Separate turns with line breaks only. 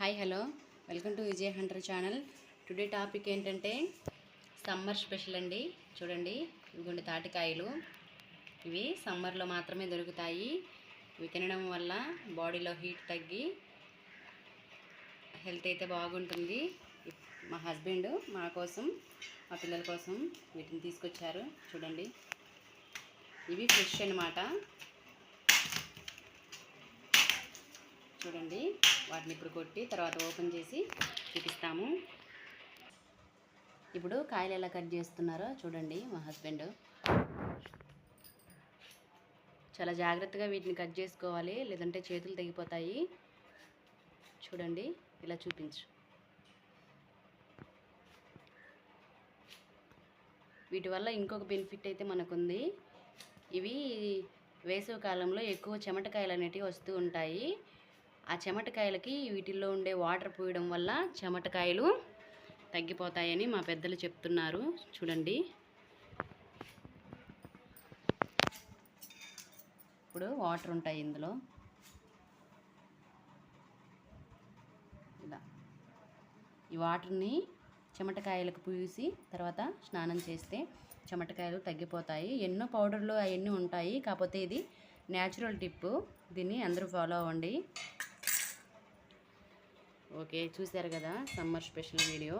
Hi hello. Welcome to Vijay hunter channel. Today topic ఏంటంటే summer special అండి. చూడండి ఇవిగోండి తాటికాయలు. ఇవి సమ్మర్లో మాత్రమే దొరుకుతాయి. ఇవి తినడం వల్ల బాడీలో హీట్ తగ్గి హెల్త్ అయితే బాగుంటుంది. మా హస్బెండ్ మా కోసం మా పిల్లల కోసం వీటిని తీసుకొచ్చారు. చూడండి. ఇవి ఫ్రెష్ అనమాట చూడండి. వాటిని ఇప్పుడు కొట్టి తర్వాత ఓపెన్ చేసి చూపిస్తాము. ఇప్పుడు కాయలు ఎలా కట్ చేస్తున్నారో చూడండి మా హస్బెండ్. చాలా జాగ్రత్తగా వీటిని కట్ చేసుకోవాలి లేదంటే చేతులు తెగిపోతాయి. చూడండి ఇలా చూపించు. వీటి వల్ల ఇంకొక బెనిఫిట్ అయితే మనకుంది. ఇవి వేసవి కాలంలో ఎక్కువ చెమటకాయలు అనేటివి వస్తూ ఉంటాయి. ఆ చెమటకాయలకి వీటిల్లో ఉండే వాటర్ పోయడం వల్ల చెమటకాయలు తగ్గిపోతాయని మా పెద్దలు చెప్తున్నారు. చూడండి. ఇప్పుడు వాటర్ ఉంటాయి ఇందులో. ఇలా ఈ వాటర్ని చెమటకాయలకు పూసి తర్వాత స్నానం చేస్తే చెమటకాయలు తగ్గిపోతాయి. ఎన్నో పౌడర్లు అవన్నీ ఉంటాయి. కాకపోతే ఇది న్యాచురల్ టిప్పు దీన్ని అందరూ ఫాలో అవ్వండి. ఓకే చూశారు కదా సమ్మర్ స్పెషల్ వీడియో.